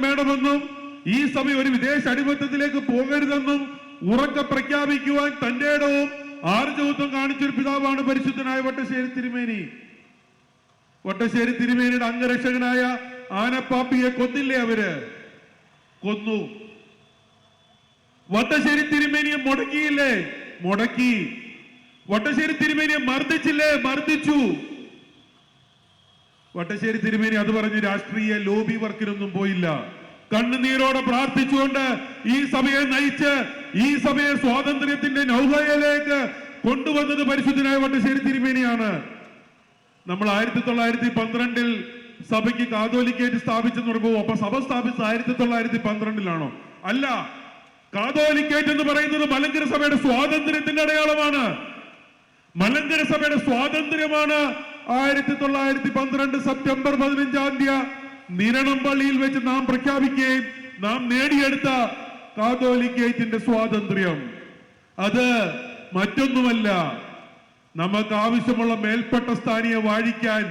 വേണമെന്നും ഈ സമയം ഒരു വിദേശ അടിമത്തത്തിലേക്ക് പോകരുതെന്നും ഉറക്ക പ്രഖ്യാപിക്കുവാൻ തന്റെ ഇടവും ആർജവത്വം കാണിച്ചൊരു പിതാവാണ് പരിശുദ്ധനായ വട്ടശ്ശേരി തിരുമേനി. വട്ടശ്ശേരി തിരുമേനിയുടെ അംഗരക്ഷകനായ ആനപ്പാപ്പിയെ കൊന്നില്ലേ അവർ? കൊന്നു. വട്ടശ്ശേരി തിരുമേനിയെ മുടക്കിയില്ലേ? മുടക്കി. വട്ടശ്ശേരി തിരുമേനിയെ മർദ്ദിച്ചില്ലേ? മർദ്ദിച്ചു. വട്ടശ്ശേരി തിരുമേനി അത് പറഞ്ഞ് രാഷ്ട്രീയ ലോബി വർക്കിനൊന്നും പോയില്ല. കണ്ണുനീരോടെ പ്രാർത്ഥിച്ചുകൊണ്ട് ഈ സഭയെ നയിച്ച് ഈ സഭയെ സ്വാതന്ത്ര്യത്തിന്റെ നൗകയിലേക്ക് കൊണ്ടുവന്നത് പരിശുദ്ധനായ വട്ടശ്ശേരി തിരുമേനിയാണ്. നമ്മൾ ആയിരത്തി തൊള്ളായിരത്തി പന്ത്രണ്ടിൽ സഭയ്ക്ക് കാതോലിക്കേറ്റ് സ്ഥാപിച്ചെന്ന് പറയുമ്പോൾ അപ്പൊ സഭ സ്ഥാപിച്ചത് ആയിരത്തി തൊള്ളായിരത്തി പന്ത്രണ്ടിലാണോ അല്ല കാതോലിക്കേറ്റ് എന്ന് പറയുന്നത് മലങ്കര സഭയുടെ സ്വാതന്ത്ര്യത്തിന്റെ അടയാളമാണ്. മലങ്കര സഭയുടെ സ്വാതന്ത്ര്യമാണ് ആയിരത്തി തൊള്ളായിരത്തി പന്ത്രണ്ട് സെപ്റ്റംബർ പതിനഞ്ചാം തീയതി നിരണം പള്ളിയിൽ വെച്ച് നാം പ്രഖ്യാപിക്കുകയും നാം നേടിയെടുത്ത കാതോലിക്കേറ്റിന്റെ സ്വാതന്ത്ര്യം. അത് മറ്റൊന്നുമല്ല നമുക്ക് ആവശ്യമുള്ള മേൽപ്പെട്ട സ്ഥാനിയെ വാഴിക്കാൻ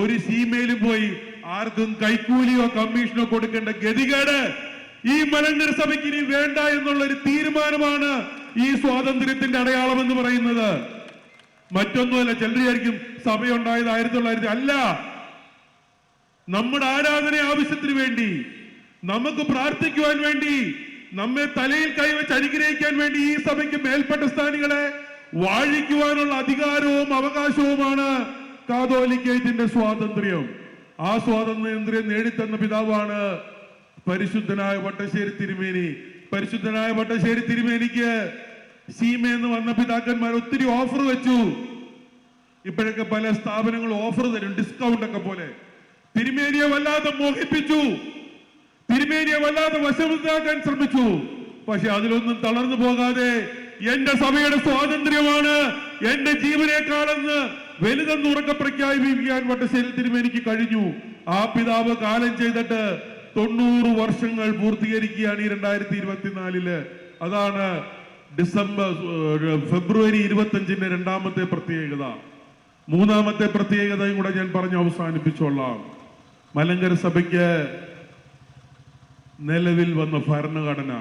ഒരു സീമയിലും പോയി ആർക്കും കൈക്കൂലിയോ കമ്മീഷനോ കൊടുക്കേണ്ട ഗതികേട് ഈ മലങ്കര സഭയ്ക്ക് ഇനി വേണ്ട എന്നുള്ള ഒരു തീരുമാനമാണ് ഈ സ്വാതന്ത്ര്യത്തിന്റെ അടയാളം എന്ന് പറയുന്നത്. മറ്റൊന്നുമല്ല ചിലർ വിചാരിക്കും സഭയുണ്ടായത് ആയിരത്തി തൊള്ളായിരത്തി അല്ല. നമ്മുടെ ആരാധന ആവശ്യത്തിന് വേണ്ടി നമുക്ക് പ്രാർത്ഥിക്കുവാൻ വേണ്ടി നമ്മെ തലയിൽ കൈവച്ച് അനുഗ്രഹിക്കാൻ വേണ്ടി ഈ സഭയ്ക്ക് മേൽപ്പെട്ട സ്ഥാനികളെ വാഴിക്കുവാനുള്ള അധികാരവും അവകാശവുമാണ് കാതോലിക്കേറ്റിന്റെ സ്വാതന്ത്ര്യം. ആ സ്വാതന്ത്ര്യം നേടിത്തന്ന പിതാവാണ് പരിശുദ്ധനായ വട്ടശ്ശേരി തിരുമേനി. പരിശുദ്ധനായ വട്ടശ്ശേരി തിരുമേനിക്ക് സീമയെന്ന് വന്ന പിതാക്കന്മാർ ഒത്തിരി ഓഫർ വെച്ചു. ഇപ്പോഴൊക്കെ പല സ്ഥാപനങ്ങൾ ഓഫർ തരും ഡിസ്കൗണ്ട് ഒക്കെ പോലെ. തിരുമേനിയെ വല്ലാതെ മോഹിപ്പിച്ചു. തിരുമേനിയെ വല്ലാതെ വശമുണ്ടാക്കാൻ ശ്രമിച്ചു. പക്ഷെ അതിലൊന്നും തളർന്നു പോകാതെ എന്റെ സഭയുടെ സ്വാതന്ത്ര്യമാണ് എന്റെ ജീവനേക്കാളെന്ന് വലുതെന്ന് ഉറക്കെ പ്രഖ്യാപിക്കാൻ വട്ടശ്ശേരി തിരുമേനിക്ക് കഴിഞ്ഞു. ആ പിതാവ് കാലം ചെയ്തിട്ട് തൊണ്ണൂറ് വർഷങ്ങൾ പൂർത്തീകരിക്കുകയാണ് ഈ രണ്ടായിരത്തി ഇരുപത്തിനാലിൽ. അതാണ് ഡിസംബർ ഫെബ്രുവരി ഇരുപത്തഞ്ചിന്റെ രണ്ടാമത്തെ പ്രത്യേകത. മൂന്നാമത്തെ പ്രത്യേകതയും കൂടെ ഞാൻ പറഞ്ഞു അവസാനിപ്പിച്ചോളാം. മലങ്കര സഭയ്ക്ക് നിലവിൽ വന്ന ഭരണഘടന.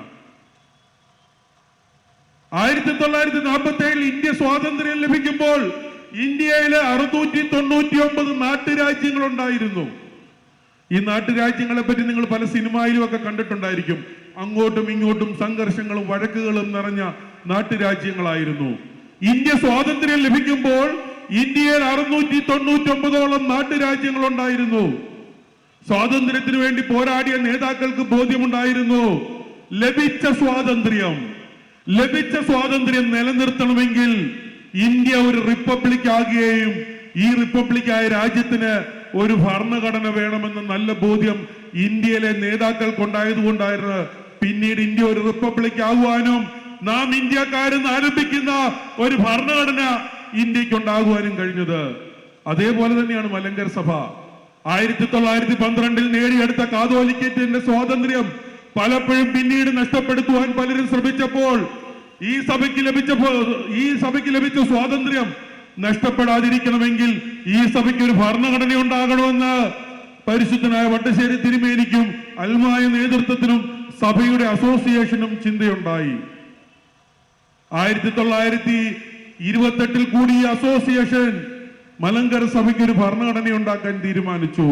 ആയിരത്തി തൊള്ളായിരത്തി നാൽപ്പത്തി ഏഴിൽ ഇന്ത്യ സ്വാതന്ത്ര്യം ലഭിക്കുമ്പോൾ ഇന്ത്യയിലെ അറുന്നൂറ്റി തൊണ്ണൂറ്റി ഒമ്പത് നാട്ടുരാജ്യങ്ങളുണ്ടായിരുന്നു. ഈ നാട്ടുരാജ്യങ്ങളെ പറ്റി നിങ്ങൾ പല സിനിമയിലും ഒക്കെ കണ്ടിട്ടുണ്ടായിരിക്കും. അങ്ങോട്ടും ഇങ്ങോട്ടും സംഘർഷങ്ങളും വഴക്കുകളും നിറഞ്ഞ നാട്ടുരാജ്യങ്ങളായിരുന്നു. ഇന്ത്യ സ്വാതന്ത്ര്യം ലഭിക്കുമ്പോൾ ഇന്ത്യയിൽ അറുന്നൂറ്റി തൊണ്ണൂറ്റി ഒമ്പതോളം നാട്ടുരാജ്യങ്ങൾ ഉണ്ടായിരുന്നു സ്വാതന്ത്ര്യത്തിന് വേണ്ടി പോരാടിയ നേതാക്കൾക്ക് ബോധ്യമുണ്ടായിരുന്നു. ലഭിച്ച സ്വാതന്ത്ര്യം. ലഭിച്ച സ്വാതന്ത്ര്യം നിലനിർത്തണമെങ്കിൽ ഇന്ത്യ ഒരു റിപ്പബ്ലിക് ആകുകയും ഈ റിപ്പബ്ലിക്കായ രാജ്യത്തിന് ഒരു ഭരണഘടന വേണമെന്ന നല്ല ബോധ്യം ഇന്ത്യയിലെ നേതാക്കൾക്കുണ്ടായതുകൊണ്ടായിരുന്നു പിന്നീട് ഇന്ത്യ ഒരു റിപ്പബ്ലിക് ആകുവാനും നാം ഇന്ത്യക്കാരെന്ന് ആരംഭിക്കുന്ന ഒരു ഭരണഘടന ഇന്ത്യക്കുണ്ടാകുവാനും കഴിഞ്ഞത്. അതേപോലെ തന്നെയാണ് മലങ്കര സഭ. ആയിരത്തി തൊള്ളായിരത്തി പന്ത്രണ്ടിൽ നേടിയെടുത്ത കാതോലിക്കറ്റിന്റെ സ്വാതന്ത്ര്യം പലപ്പോഴും പിന്നീട് നഷ്ടപ്പെടുത്തുവാൻ പലരും ശ്രമിച്ചപ്പോൾ ഈ സഭയ്ക്ക് ലഭിച്ച ഈ സഭയ്ക്ക് ലഭിച്ച സ്വാതന്ത്ര്യം നഷ്ടപ്പെടാതിരിക്കണമെങ്കിൽ ഈ സഭയ്ക്ക് ഒരു ഭരണഘടന ഉണ്ടാകണമെന്ന് പരിശുദ്ധനായ വട്ടശ്ശേരി തിരുമേനിക്കും അൽമായ നേതൃത്വത്തിനും സഭയുടെ അസോസിയേഷനും ചിന്തയുണ്ടായി. ആയിരത്തി തൊള്ളായിരത്തി ഇരുപത്തെട്ടിൽ കൂടി ഈ അസോസിയേഷൻ മലങ്കര സഭയ്ക്ക് ഒരു ഭരണഘടന ഉണ്ടാക്കാൻ തീരുമാനിച്ചു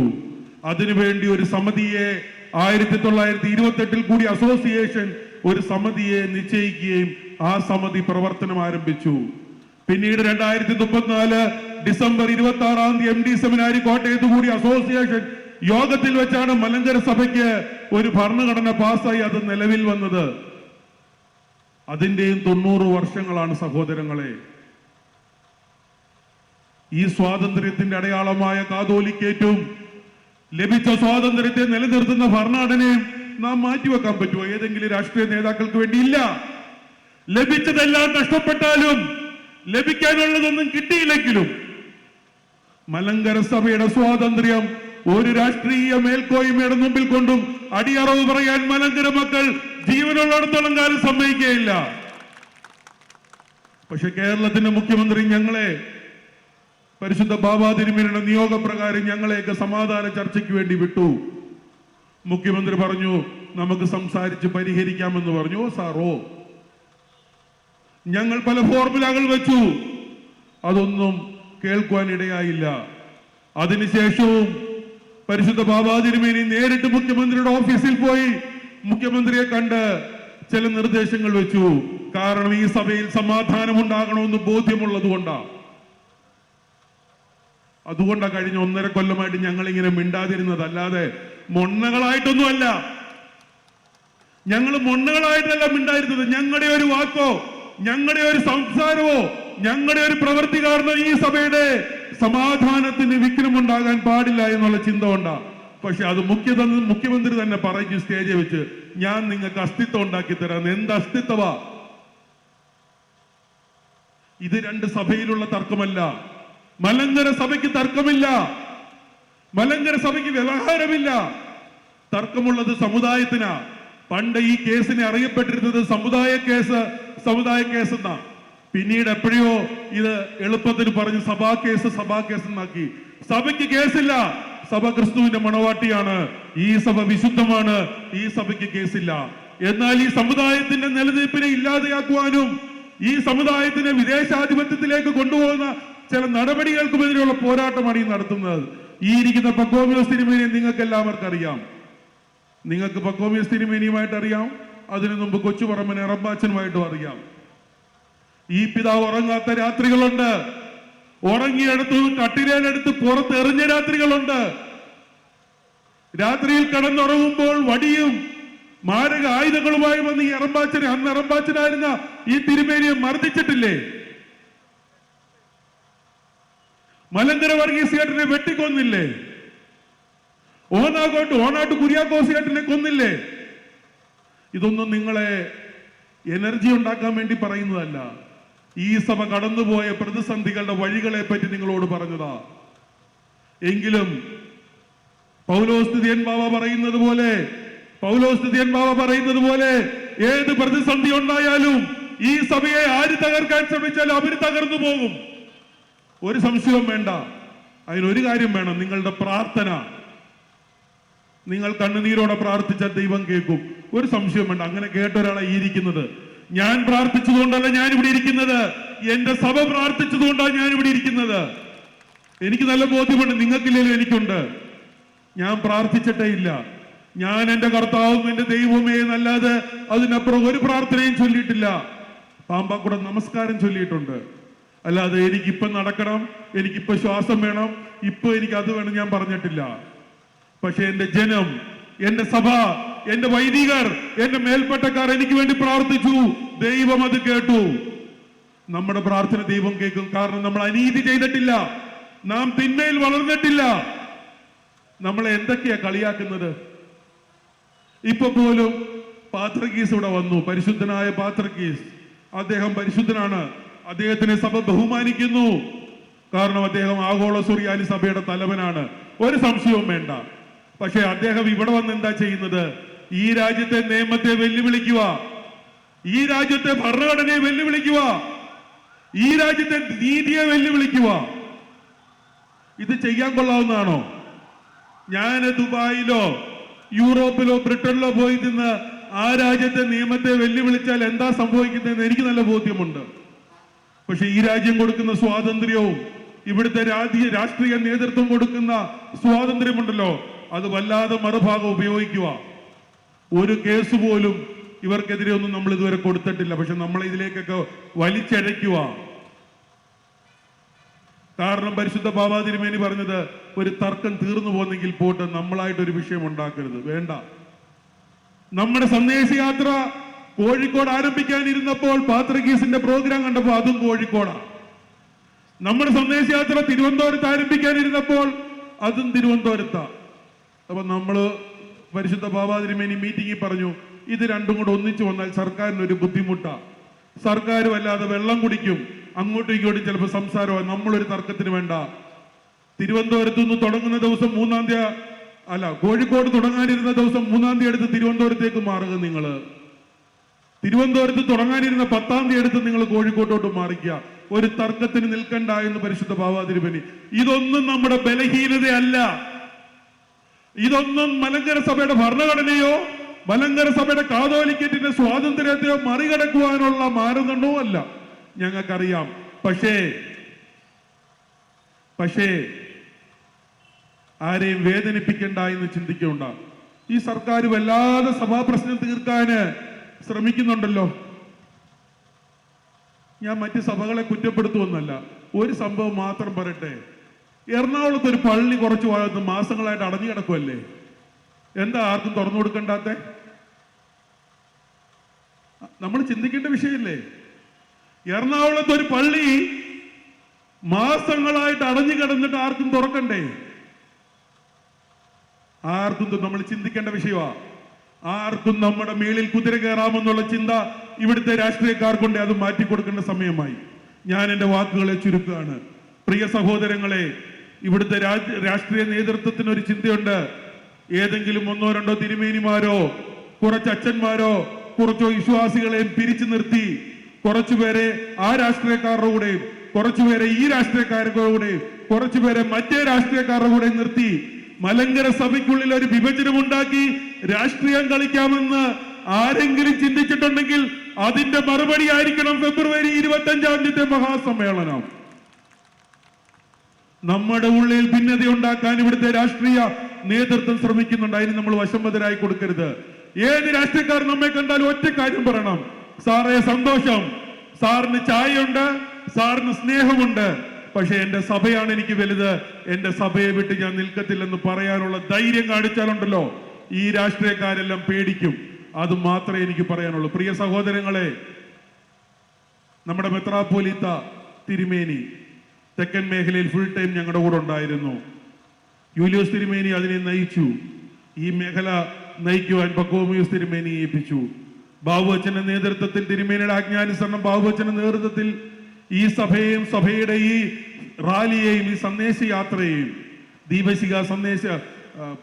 അതിനുവേണ്ടി ഒരു സമിതിയെ ആയിരത്തി തൊള്ളായിരത്തി ഇരുപത്തെട്ടിൽ കൂടി അസോസിയേഷൻ ഒരു സമിതിയെ നിശ്ചയിക്കുകയും ആ സമിതി പ്രവർത്തനം ആരംഭിച്ചു. പിന്നീട് രണ്ടായിരത്തി മുപ്പത്തിനാല് ഡിസംബർ ഇരുപത്തി ആറാം തീയതി എം ഡി സെമിനാരി കോട്ടയത്ത് കൂടി അസോസിയേഷൻ യോഗത്തിൽ വെച്ചാണ് മലങ്കര സഭയ്ക്ക് ഒരു ഭരണഘടന പാസ്സായി അത് നിലവിൽ വന്നത്. അതിന്റെയും തൊണ്ണൂറ് വർഷങ്ങളാണ് സഹോദരങ്ങളെ. ഈ സ്വാതന്ത്ര്യത്തിന്റെ അടയാളമായ കാതോലിക്കേറ്റും ലഭിച്ച സ്വാതന്ത്ര്യത്തെ നിലനിർത്തുന്ന ഭരണഘടനയും നാം മാറ്റിവെക്കാൻ പറ്റുമോ? ഏതെങ്കിലും രാഷ്ട്രീയ നേതാക്കൾക്ക് വേണ്ടിയില്ല. ലഭിച്ചതെല്ലാം നഷ്ടപ്പെട്ടാലും ലഭിക്കാനുള്ളതൊന്നും കിട്ടിയില്ലെങ്കിലും മലങ്കര സഭയുടെ സ്വാതന്ത്ര്യം ഒരു രാഷ്ട്രീയ മേൽക്കോയ്മയുടെ മുമ്പിൽ കൊണ്ടും അടിയറവ് പറയാൻ മലങ്കര മക്കൾ ജീവനുള്ളിടത്തോളം കാലം സമ്മതിക്കുകയില്ല പക്ഷെ കേരളത്തിന്റെ മുഖ്യമന്ത്രി ഞങ്ങളെ പരിശുദ്ധ ബാബാ തിരുമേനിയുടെ നിയോഗപ്രകാരം ഞങ്ങളെയൊക്കെ സമാധാന ചർച്ചയ്ക്ക് വേണ്ടി വിട്ടു. മുഖ്യമന്ത്രി പറഞ്ഞു നമുക്ക് സംസാരിച്ച് പരിഹരിക്കാമെന്ന് പറഞ്ഞു. സാറോ. ഞങ്ങൾ പല ഫോർമുലകൾ വെച്ചു. അതൊന്നും കേൾക്കുവാൻ ഇടയായില്ല. അതിനുശേഷവും പരിശുദ്ധ ബാബാതിരുമേനി നേരിട്ട് മുഖ്യമന്ത്രിയുടെ ഓഫീസിൽ പോയി മുഖ്യമന്ത്രിയെ കണ്ട് ചില നിർദ്ദേശങ്ങൾ വെച്ചു. കാരണം ഈ സഭയിൽ സമാധാനം ഉണ്ടാകണമെന്ന് ബോധ്യമുള്ളത് കൊണ്ടാണ് അതുകൊണ്ടാണ് കഴിഞ്ഞ ഒന്നര കൊല്ലമായിട്ട് ഞങ്ങൾ ഇങ്ങനെ മിണ്ടാതിരുന്നത് അല്ലാതെ മൊണ്ണകളായിട്ടൊന്നുമല്ല. ഞങ്ങൾ മൊണ്ണകളായിട്ടല്ല മിണ്ടായിരുന്നത്. ഞങ്ങളുടെ ഒരു വാക്കോ ഞങ്ങളുടെ ഒരു സംസാരമോ ഞങ്ങളുടെ ഒരു പ്രവൃത്തി കാരണം ഈ സഭയുടെ സമാധാനത്തിന് വിഘ്നമുണ്ടാകാൻ പാടില്ല എന്നുള്ള ചിന്ത ഉണ്ടാ പക്ഷെ അത് മുഖ്യ മുഖ്യമന്ത്രി തന്നെ പറയും സ്റ്റേജിൽ വെച്ച് ഞാൻ നിങ്ങൾക്ക് അസ്തിത്വം ഉണ്ടാക്കി തരാം. എന്ത് അസ്തിത്വമാ ഇത് രണ്ട് സഭയിലുള്ള തർക്കമല്ല. മലങ്കര സഭയ്ക്ക് തർക്കമില്ല. മലങ്കര സഭയ്ക്ക് വ്യവഹാരമില്ല. തർക്കമുള്ളത് സമുദായത്തിനാ. പണ്ട് ഈ കേസിനെ അറിയപ്പെട്ടിരുന്നത് സമുദായ കേസ് സമുദായ കേസ് എന്നാ പിന്നീട് എപ്പോഴോ ഇത് എളുപ്പത്തിന് പറഞ്ഞ് സഭാ കേസ് സഭാ കേസ് എന്നാക്കി സഭയ്ക്ക് കേസില്ല. സഭ ക്രിസ്തുവിന്റെ മണവാട്ടിയാണ്. ഈ സഭ വിശുദ്ധമാണ്. ഈ സഭയ്ക്ക് കേസില്ല. എന്നാൽ ഈ സമുദായത്തിന്റെ നിലനിൽപ്പിനെ ഇല്ലാതെയാക്കുവാനും ഈ സമുദായത്തിനെ വിദേശാധിപത്യത്തിലേക്ക് കൊണ്ടുപോകുന്ന ചില നടപടികൾക്കുമെതിരെയുള്ള പോരാട്ടമാണ് ഈ നടത്തുന്നത്. ഈ ഇരിക്കുന്ന പക്കോമിയോസ് സിനിമയെ നിങ്ങൾക്ക് എല്ലാവർക്കും അറിയാം. നിങ്ങൾക്ക് പക്കോമിയസ് തിരുമേനിയുമായിട്ട് അറിയാം. അതിനു മുമ്പ് കൊച്ചുപറമ്പൻ ഇറമ്പാച്ചനുമായിട്ടും അറിയാം. ഈ പിതാവ് ഉറങ്ങാത്ത രാത്രികളുണ്ട്. ഉറങ്ങിയെടുത്ത് കട്ടിലേലെടുത്ത് പുറത്ത് എറിഞ്ഞ രാത്രികളുണ്ട്. രാത്രിയിൽ കടന്നുറങ്ങുമ്പോൾ വടിയും മാരക ആയുധങ്ങളുമായി വന്ന് ഈ എറമ്പാച്ചനെ അന്ന് എറമ്പാച്ചനായിരുന്ന ഈ തിരുമേനിയെ മർദ്ദിച്ചിട്ടില്ലേ? മലങ്കര വർഗീസിയേട്ടനെ വെട്ടിക്കൊന്നില്ലേ? ഓനാകോട്ട് ഓണാട്ട് കുര്യാക്കോസിയേട്ടനെ കൊന്നില്ലേ? ഇതൊന്നും നിങ്ങളെ എനർജി ഉണ്ടാക്കാൻ വേണ്ടി പറയുന്നതല്ല. ഈ സഭ കടന്നുപോയ പ്രതിസന്ധികളുടെ വഴികളെ പറ്റി നിങ്ങളോട് പറഞ്ഞതാ. എങ്കിലും പൗലോസ്തുതിയൻ ബാബ പറയുന്നത് പോലെ പൗലോസ്തുതിയൻ ബാബ പറയുന്നത് പോലെ ഏത് പ്രതിസന്ധി ഉണ്ടായാലും ഈ സഭയെ ആര് തകർക്കാൻ ശ്രമിച്ചാലും അവർ തകർന്നു പോകും. ഒരു സംശയവും വേണ്ട. അതിനൊരു കാര്യം വേണം. നിങ്ങളുടെ പ്രാർത്ഥന. നിങ്ങൾ കണ്ണുനീരോടെ പ്രാർത്ഥിച്ച ദൈവം കേൾക്കും. ഒരു സംശയം വേണ്ട. അങ്ങനെ കേട്ട ഇരിക്കുന്നത്. ഞാൻ പ്രാർത്ഥിച്ചതുകൊണ്ടല്ല ഞാൻ ഇവിടെ ഇരിക്കുന്നത്. എന്റെ സഭ പ്രാർത്ഥിച്ചതുകൊണ്ടാണ് ഞാൻ ഇവിടെ ഇരിക്കുന്നത്. എനിക്ക് നല്ല ബോധ്യമുണ്ട്. നിങ്ങൾക്കില്ലല്ലോ എനിക്കുണ്ട്. ഞാൻ പ്രാർത്ഥിച്ചിട്ടേ ഇല്ല. ഞാൻ എന്റെ കർത്താവും എന്റെ ദൈവമേ എന്നല്ലാതെ അതിനപ്പുറം ഒരു പ്രാർത്ഥനയും ചൊല്ലിയിട്ടില്ല. പാമ്പാക്കുട നമസ്കാരം ചൊല്ലിയിട്ടുണ്ട്. അല്ലാതെ എനിക്കിപ്പം നടക്കണം. എനിക്കിപ്പോ ശ്വാസം വേണം. ഇപ്പൊ എനിക്ക് അത് വേണം ഞാൻ പറഞ്ഞിട്ടില്ല. പക്ഷെ എന്റെ ജനം എന്റെ സഭ എന്റെ വൈദികർ എന്റെ മേൽപ്പെട്ടക്കാർ എനിക്ക് വേണ്ടി പ്രാർത്ഥിച്ചു. ദൈവം അത് കേട്ടു. നമ്മുടെ പ്രാർത്ഥന ദൈവം കേൾക്കും. കാരണം നമ്മൾ അനീതി ചെയ്തിട്ടില്ല. നാം തിന്മയിൽ വളർന്നിട്ടില്ല. നമ്മളെ എന്തൊക്കെയാ കളിയാക്കുന്നത്? ഇപ്പൊ പോലും പാത്രകീസ് ഇവിടെ വന്നു. പരിശുദ്ധനായ പാത്രകീസ്. അദ്ദേഹം പരിശുദ്ധനാണ്. അദ്ദേഹത്തിനെ സഭ ബഹുമാനിക്കുന്നു. കാരണം അദ്ദേഹം ആഗോള സുറിയാനി സഭയുടെ തലവനാണ്. ഒരു സംശയവും വേണ്ട. പക്ഷെ അദ്ദേഹം ഇവിടെ വന്ന് എന്താ ചെയ്യുന്നത്? ഈ രാജ്യത്തെ നിയമത്തെ വെല്ലുവിളിക്കുക. ഈ രാജ്യത്തെ ഭരണഘടനയെ വെല്ലുവിളിക്കുക. ഈ രാജ്യത്തെ നീതിയെ വെല്ലുവിളിക്കുക. ഇത് ചെയ്യാൻ കൊള്ളാവുന്നതാണോ? ഞാൻ ദുബായിലോ യൂറോപ്പിലോ ബ്രിട്ടനിലോ പോയി നിന്ന് ആ രാജ്യത്തെ നിയമത്തെ വെല്ലുവിളിച്ചാൽ എന്താ സംഭവിക്കുന്നതെന്ന് എനിക്ക് നല്ല ബോധ്യമുണ്ട്. പക്ഷെ ഈ രാജ്യം കൊടുക്കുന്ന സ്വാതന്ത്ര്യവും ഇവിടുത്തെ രാജ്യ രാഷ്ട്രീയ നേതൃത്വം കൊടുക്കുന്ന സ്വാതന്ത്ര്യമുണ്ടല്ലോ അത് വല്ലാതെ മറുഭാഗം ഉപയോഗിക്കുക. ഒരു കേസ് പോലും ഇവർക്കെതിരെ ഒന്നും നമ്മൾ ഇതുവരെ കൊടുത്തിട്ടില്ല. പക്ഷെ നമ്മളെ ഇതിലേക്കൊക്കെ വലിച്ചഴയ്ക്കുക. കാരണം പരിശുദ്ധ ബാബാ തിരുമേനി പറഞ്ഞത് ഒരു തർക്കം തീർന്നു പോന്നെങ്കിൽ പോട്ട് നമ്മളായിട്ട് ഒരു വിഷയം ഉണ്ടാക്കരുത്. വേണ്ട. നമ്മുടെ സന്ദേശയാത്ര കോഴിക്കോട് ആരംഭിക്കാനിരുന്നപ്പോൾ പാത്രകീസിന്റെ പ്രോഗ്രാം കണ്ടപ്പോൾ അതും കോഴിക്കോടാണ് നമ്മുടെ സന്ദേശയാത്ര തിരുവനന്തപുരത്ത് ആരംഭിക്കാനിരുന്നപ്പോൾ അതും തിരുവനന്തപുരത്താണ് അപ്പൊ നമ്മൾ പരിശുദ്ധ ബാബാ തിരുമേനി മീറ്റിംഗിൽ പറഞ്ഞു ഇത് രണ്ടും കൂടെ ഒന്നിച്ചു വന്നാൽ സർക്കാരിന് ഒരു ബുദ്ധിമുട്ടാ. സർക്കാർ വല്ലാതെ വെള്ളം കുടിക്കും. അങ്ങോട്ടും ഇങ്ങോട്ടും ചിലപ്പോൾ സംസാരമാണ് നമ്മളൊരു തർക്കത്തിന് വേണ്ട. തിരുവനന്തപുരത്ത് നിന്ന് തുടങ്ങുന്ന ദിവസം മൂന്നാം തീയതി അല്ല കോഴിക്കോട് തുടങ്ങാനിരുന്ന ദിവസം മൂന്നാം തീയതി എടുത്ത് തിരുവനന്തപുരത്തേക്ക് മാറുക നിങ്ങൾ തിരുവനന്തപുരത്ത് തുടങ്ങാനിരുന്ന പത്താം തീയതി എടുത്ത് നിങ്ങൾ കോഴിക്കോട്ടോട്ട് മാറിക്കുക. ഒരു തർക്കത്തിന് നിൽക്കണ്ട എന്ന് പരിശുദ്ധ ഭാവാതിരുപനി ഇതൊന്നും നമ്മുടെ ബലഹീനതയല്ല. ഇതൊന്നും മലങ്കര സഭയുടെ ഭരണഘടനയോ മലങ്കര സഭയുടെ കാതോലിക്കറ്റിന്റെ സ്വാതന്ത്ര്യത്തെയോ മറികടക്കുവാനുള്ള മാനദണ്ഡവും അല്ല. ഞങ്ങൾക്കറിയാം. പക്ഷേ പക്ഷേ ആരെയും വേദനിപ്പിക്കണ്ട എന്ന് ചിന്തിക്കുണ്ട. ഈ സർക്കാർ വല്ലാതെ സഭാ പ്രശ്നം തീർക്കാന് ശ്രമിക്കുന്നുണ്ടല്ലോ. ഞാൻ മറ്റ് സഭകളെ കുറ്റപ്പെടുത്തുമെന്നല്ല. ഒരു സംഭവം മാത്രം പറയട്ടെ. എറണാകുളത്ത് ഒരു പള്ളി കുറച്ച് മാസങ്ങളായിട്ട് അടഞ്ഞു കിടക്കുമല്ലേ എന്താ ആർക്കും തുറന്നു കൊടുക്കണ്ടാത്ത? നമ്മൾ ചിന്തിക്കേണ്ട വിഷയമില്ലേ? എറണാകുളത്ത് ഒരു പള്ളി മാസങ്ങളായിട്ട് അടഞ്ഞു കിടന്നിട്ട് ആർക്കും തുറക്കണ്ടേ? ആർക്കും നമ്മൾ ചിന്തിക്കേണ്ട വിഷയമാ. ആർക്കും നമ്മുടെ മേളിൽ കുതിര കയറാമെന്നുള്ള ചിന്ത ഇവിടുത്തെ രാഷ്ട്രീയക്കാർക്കുണ്ട്. അത് മാറ്റിക്കൊടുക്കേണ്ട സമയമായി. ഞാൻ എന്റെ വാക്കുകളെ ചുരുക്കുകയാണ്. പ്രിയ സഹോദരങ്ങളെ ഇവിടുത്തെ രാഷ്ട്രീയ നേതൃത്വത്തിന് ഒരു ചിന്തയുണ്ട്. ഏതെങ്കിലും ഒന്നോ രണ്ടോ തിരുമേനിമാരോ കുറച്ച് അച്ഛന്മാരോ കുറച്ചോ വിശ്വാസികളെയും പിരിച്ചു നിർത്തി കുറച്ചുപേരെ ആ രാഷ്ട്രീയക്കാരുടെ കൂടെയും കുറച്ചുപേരെ ഈ രാഷ്ട്രീയക്കാരുടെ കൂടെയും കുറച്ചുപേരെ മറ്റേ രാഷ്ട്രീയക്കാരുടെ കൂടെയും നിർത്തി മലങ്കര സഭയ്ക്കുള്ളിൽ ഒരു വിഭജനം ഉണ്ടാക്കി രാഷ്ട്രീയം കളിക്കാമെന്ന് ആരെങ്കിലും ചിന്തിച്ചിട്ടുണ്ടെങ്കിൽ അതിന്റെ മറുപടി ആയിരിക്കണം ഫെബ്രുവരി ഇരുപത്തി അഞ്ചാം തീയതി മഹാസമ്മേളനം. നമ്മുടെ ഉള്ളിൽ ഭിന്നത ഉണ്ടാക്കാൻ ഇവിടുത്തെ രാഷ്ട്രീയ നേതൃത്വം ശ്രമിക്കുന്നുണ്ട്. അതിന് നമ്മൾ വശംവതരായി കൊടുക്കരുത്. ഏത് രാഷ്ട്രീയക്കാർ നമ്മെ കണ്ടാലും ഒറ്റ കാര്യം പറയണം. സാറേ സന്തോഷം. സാറിന് ചായയുണ്ട്. സാറിന് സ്നേഹമുണ്ട്. പക്ഷെ എന്റെ സഭയാണ് എനിക്ക് വലുത്. എന്റെ സഭയെ വിട്ട് ഞാൻ നിൽക്കത്തില്ലെന്ന് പറയാനുള്ള ധൈര്യം കാണിച്ചാലുണ്ടല്ലോ. ഈ രാഷ്ട്രീയക്കാരെല്ലാം പേടിക്കും. അത് മാത്രമേ എനിക്ക് പറയാനുള്ളൂ. പ്രിയ സഹോദരങ്ങളെ നമ്മുടെ മെത്രാപ്പോലീത്ത തിരുമേനി തെക്കൻ മേഖലയിൽ ഫുൾ ടൈം ഞങ്ങളുടെ കൂടെ ഉണ്ടായിരുന്നു. യൂലിയോസ് തിരുമേനി അതിനെ നയിച്ചു. ഈ മേഖല നയിക്കുവാൻ പക്കോമിയോസ് തിരുമേനി ഏൽപ്പിച്ചു. ബാബുവച്ചന്റെ നേതൃത്വത്തിൽ തിരുമേനിയുടെ ആജ്ഞാനുസരണം ബാബുവച്ചന്റെ നേതൃത്വത്തിൽ ഈ സഭയെയും സഭയുടെ ഈ റാലിയെയും ഈ സന്ദേശയാത്രയെയും ദീപശിക സന്ദേശ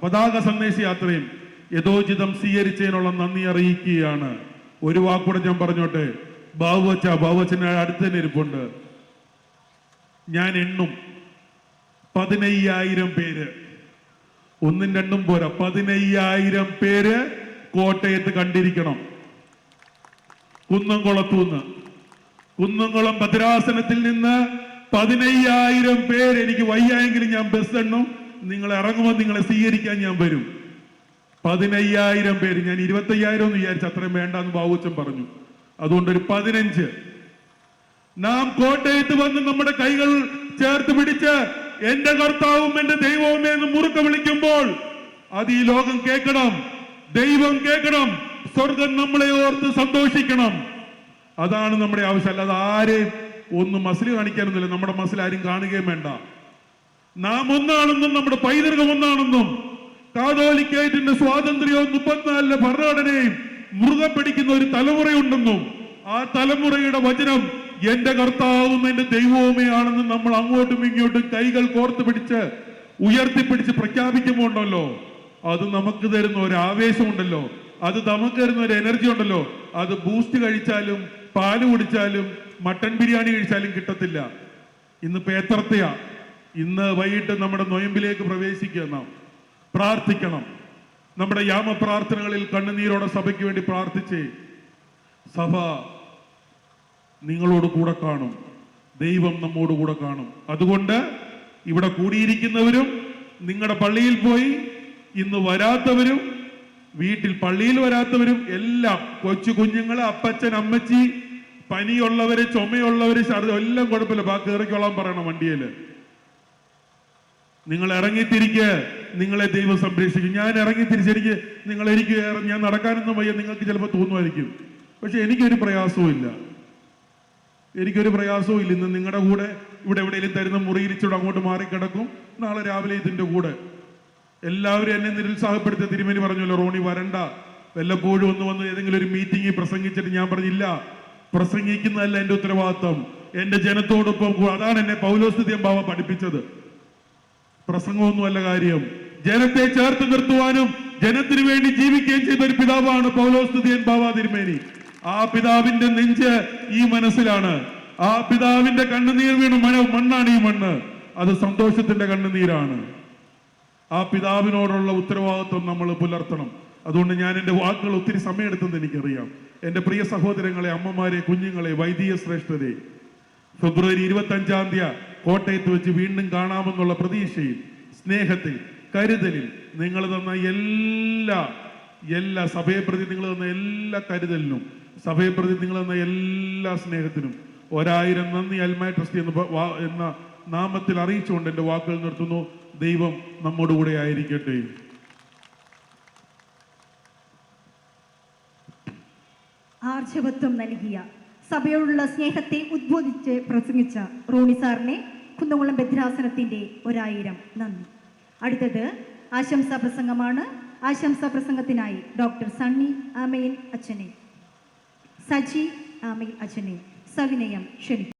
പതാക സന്ദേശയാത്രയും യഥോചിതം സ്വീകരിച്ചതിനുള്ള നന്ദി അറിയിക്കുകയാണ്. ഒരു വാക്കൂടെ ഞാൻ പറഞ്ഞോട്ടെ? ബാബുവച്ച ബാബുവച്ചന്റെ അടുത്ത് തന്നെ ഇരിപ്പുണ്ട്. ഞാൻ എണ്ണും. പതിനയ്യായിരം പേര്. ഒന്നും രണ്ടും പോരാ. പതിനയ്യായിരം പേര് കോട്ടയത്ത് കണ്ടിരിക്കണം. കുന്നംകുളത്തുനിന്ന് കുന്നംകുളം ഭദ്രാസനത്തിൽ നിന്ന് പതിനയ്യായിരം പേര് എനിക്ക് വയ്യായെങ്കിലും ഞാൻ ബസ് എണ്ണും. നിങ്ങൾ ഇറങ്ങുമ്പോൾ നിങ്ങളെ സ്വീകരിക്കാൻ ഞാൻ വരും. പതിനയ്യായിരം പേര്. ഞാൻ ഇരുപത്തയ്യായിരം എന്ന് വിചാരിച്ചു അത്രയും വേണ്ടെന്ന് ബാബുച്ചൻ പറഞ്ഞു. അതുകൊണ്ട് ഒരു പതിനഞ്ച്. നാം കോട്ടയത്ത് വന്ന് നമ്മുടെ കൈകൾ ചേർത്ത് പിടിച്ച് എന്റെ കർത്താവും എന്റെ ദൈവവും എന്ന് മുറുക്ക വിളിക്കുമ്പോൾ അത് ഈ ലോകം കേൾക്കണം ദൈവം കേൾക്കണം സ്വർഗം നമ്മളെ ഓർത്ത് സന്തോഷിക്കണം. അതാണ് നമ്മുടെ ആവശ്യം. അല്ലാതെ ആരെയും ഒന്ന് മസിൽ കാണിക്കാനൊന്നുമില്ല നമ്മുടെ മസിൽ ആരും കാണുകയും വേണ്ട. നാം ഒന്നാണെന്നും നമ്മുടെ പൈതൃകം ഒന്നാണെന്നും കാതോലിക്കേറ്റിന്റെ സ്വാതന്ത്ര്യവും മുപ്പത്തിനാലിലെ ഭരണഘടനയും മുറുകെ പിടിക്കുന്ന ഒരു തലമുറയുണ്ടെന്നും ആ തലമുറയുടെ വചനം എന്റെ കർത്താവും എന്റെ ദൈവവുമേ ആണെന്ന് നമ്മൾ അങ്ങോട്ടും ഇങ്ങോട്ടും കൈകൾ കോർത്ത് പിടിച്ച് ഉയർത്തിപ്പിടിച്ച് പ്രഖ്യാപിക്കുമ്പോണ്ടല്ലോ. അത് നമുക്ക് തരുന്ന ഒരു ആവേശമുണ്ടല്ലോ. അത് നമുക്ക് തരുന്ന ഒരു എനർജി ഉണ്ടല്ലോ. അത് ബൂസ്റ്റ് കഴിച്ചാലും പാൽ കുടിച്ചാലും മട്ടൺ ബിരിയാണി കഴിച്ചാലും കിട്ടത്തില്ല. ഇന്ന് പേത്തർത്തയാ ഇന്ന് വൈകിട്ട് നമ്മുടെ നൊയമ്പിലേക്ക് പ്രവേശിക്കുക നാം പ്രാർത്ഥിക്കണം. നമ്മുടെ യാമ പ്രാർത്ഥനകളിൽ കണ്ണുനീരോടെ സഭയ്ക്ക് വേണ്ടി പ്രാർത്ഥിച്ചേ. സഭ നിങ്ങളോട് കൂടെ കാണും. ദൈവം നമ്മോട് കൂടെ കാണും. അതുകൊണ്ട് ഇവിടെ കൂടിയിരിക്കുന്നവരും നിങ്ങളുടെ പള്ളിയിൽ പോയി ഇന്ന് വരാത്തവരും വീട്ടിൽ പള്ളിയിൽ വരാത്തവരും എല്ലാം കൊച്ചു കുഞ്ഞുങ്ങൾ അപ്പച്ചൻ അമ്മച്ചി പനിയുള്ളവര് ചുമയുള്ളവര് ഛർദ്ദി എല്ലാം കുഴപ്പമില്ല. ബാക്കി ഇറക്കിക്കൊള്ളാൻ പറയണം വണ്ടിയിൽ നിങ്ങൾ ഇറങ്ങിത്തിരിക്ക്. നിങ്ങളെ ദൈവം സംരക്ഷിക്കും. ഞാൻ ഇറങ്ങിത്തിരിച്ച് എനിക്ക് നിങ്ങൾ എനിക്ക് ഞാൻ നടക്കാനൊന്നും വയ്യ. നിങ്ങൾക്ക് ചിലപ്പോൾ തോന്നുമായിരിക്കും. പക്ഷെ എനിക്കൊരു പ്രയാസവും ഇല്ല എനിക്കൊരു പ്രയാസവും ഇല്ല. ഇന്ന് നിങ്ങളുടെ കൂടെ ഇവിടെ എവിടെയെങ്കിലും തരുന്ന മുറിയിൽ അങ്ങോട്ട് മാറിക്കിടക്കും. നാളെ രാവിലെ ഇതിന്റെ കൂടെ. എല്ലാവരും എന്നെ നിരുത്സാഹപ്പെടുത്തിയ തിരുമേനി പറഞ്ഞല്ലോ റോണി വരണ്ട. വല്ലപ്പോഴും ഒന്ന് വന്ന് ഏതെങ്കിലും ഒരു മീറ്റിംഗിൽ പ്രസംഗിച്ചിട്ട് ഞാൻ പറഞ്ഞില്ല. പ്രസംഗിക്കുന്നതല്ല എന്റെ ഉത്തരവാദിത്വം. എന്റെ ജനത്തോടൊപ്പം അതാണ് എന്നെ പൗലോസ്തുതിയം ബാവ പഠിപ്പിച്ചത്. പ്രസംഗമൊന്നുമല്ല കാര്യം. ജനത്തെ ചേർത്ത് നിർത്തുവാനും ജനത്തിനു വേണ്ടി ജീവിക്കുകയും ചെയ്ത ഒരു പിതാവാണ് പൗലോസ്തുതിയൻ ബാബ തിരുമേനി. ആ പിതാവിന്റെ നെഞ്ച് ഈ മനസ്സിലാണ്. ആ പിതാവിന്റെ കണ്ണുനീർ വീണ മഴ മണ്ണാണ് ഈ മണ്ണ്. അത് സന്തോഷത്തിന്റെ കണ്ണുനീരാണ്. ആ പിതാവിനോടുള്ള ഉത്തരവാദിത്വം നമ്മൾ പുലർത്തണം. അതുകൊണ്ട് ഞാൻ എന്റെ വാക്കുകൾ ഒത്തിരി സമയമെടുത്തെന്ന് എനിക്കറിയാം. എന്റെ പ്രിയ സഹോദരങ്ങളെ അമ്മമാരെ കുഞ്ഞുങ്ങളെ വൈദിക ശ്രേഷ്ഠതയെ ഫെബ്രുവരി ഇരുപത്തി അഞ്ചാം തീയതി കോട്ടയത്ത് വെച്ച് വീണ്ടും കാണാമെന്നുള്ള പ്രതീക്ഷയിൽ സ്നേഹത്തിൽ കരുതലിൽ നിങ്ങൾ തന്ന എല്ലാ എല്ലാ സഭയെ പ്രതി നിങ്ങൾ തന്ന എല്ലാ കരുതലിനും സഭയെ പ്രതി നിങ്ങൾ തന്ന എല്ലാ സ്നേഹത്തിനും ഒരായിരം നന്ദി അൽമായ ട്രസ്റ്റി എന്ന എന്ന നാമത്തിൽ അറിയിച്ചുകൊണ്ട് എന്റെ വാക്കുകൾ നിർത്തുന്നു. ദൈവം നമ്മോട് കൂടെ ആയിരിക്കട്ടെ. ആർജവത്വം നൽകിയ സഭയോടുള്ള സ്നേഹത്തെ ഉദ്ബോധിച്ച് പ്രസംഗിച്ച റോണി സാറിനെ കുന്നംകുളം ഭദ്രാസനത്തിന്റെ ഒരായിരം നന്ദി. അടുത്തത് ആശംസാ പ്രസംഗമാണ്. ആശംസാ പ്രസംഗത്തിനായി ഡോക്ടർ സണ്ണി ആമയിൽ അച്ഛനെ സജി ആമയിൽ അജനെ സവിനയം ക്ഷണിക്കും